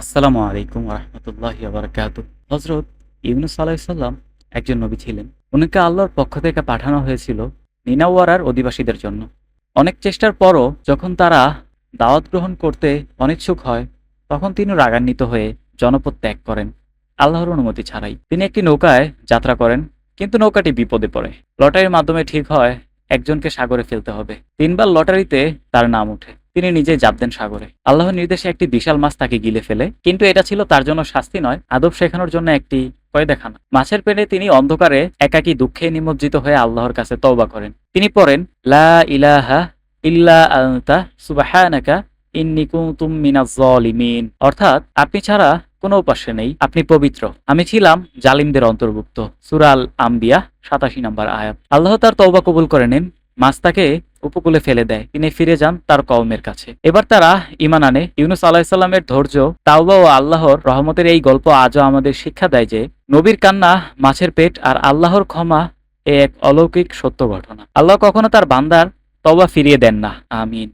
আসসালামু আলাইকুম রহমতুল্লাহ বারকাত হজরত ইউনুস আলাইসাল্লাম একজন নবী ছিলেন। উনাকে আল্লাহর পক্ষ থেকে পাঠানো হয়েছিল নিনাওয়ারার অধিবাসীদের জন্য। অনেক চেষ্টার পরও যখন তারা দাওয়াত গ্রহণ করতে অনিচ্ছুক হয়, তখন তিনি রাগান্বিত হয়ে জনপদ ত্যাগ করেন, আল্লাহর অনুমতি ছাড়াই। তিনি একটি নৌকায় যাত্রা করেন, কিন্তু নৌকাটি বিপদে পড়ে। লটারির মাধ্যমে ঠিক হয়, একজনকে সাগরে ফেলতে হবে। তিনবার লটারিতে তার নাম ওঠে। তিনি নিজে জাপ দেন সাগরে। আল্লাহর নির্দেশে একটি বিশাল মাছ তাকে গিলে ফেলে, কিন্তু এটা ছিল তার জন্য শাস্তি নয়, আদব শেখানোর জন্য একটি কয়দেখানা। মাছের পেটে তিনি অন্ধকারে একাকী দুঃখে নিমজ্জিত হয়ে আল্লাহর কাছে তওবা করেন। তিনি পড়েন, লা ইলাহা ইল্লা আনতা, সুবহানাকা ইন্নী কুনতুম মিনাজ অর্থাৎ, আপনি ছাড়া কোনো উপাস্য নেই, আপনি পবিত্র। আমি ছিলাম জালিমদের অন্তর্ভুক্ত। সুরাল আম্বিয়া সাতাশি নম্বর আয়াত। আল্লাহ তার তওবা কবুল করে নেন। মাছ তাকে উপকূলে ফেলে দেয়। তিনি ফিরে যান তার কওমের কাছে। এবার তারা ইমান আনে। ইউনুস আলাহিসাল্লামের ধৈর্য, তাওবা ও আল্লাহর রহমতের এই গল্প আজও আমাদের শিক্ষা দেয় যে, নবীর কান্না, মাছের পেট আর আল্লাহর ক্ষমা এ এক অলৌকিক সত্য ঘটনা। আল্লাহ কখনো তার বান্দার তবা ফিরিয়ে দেন না। আমিন।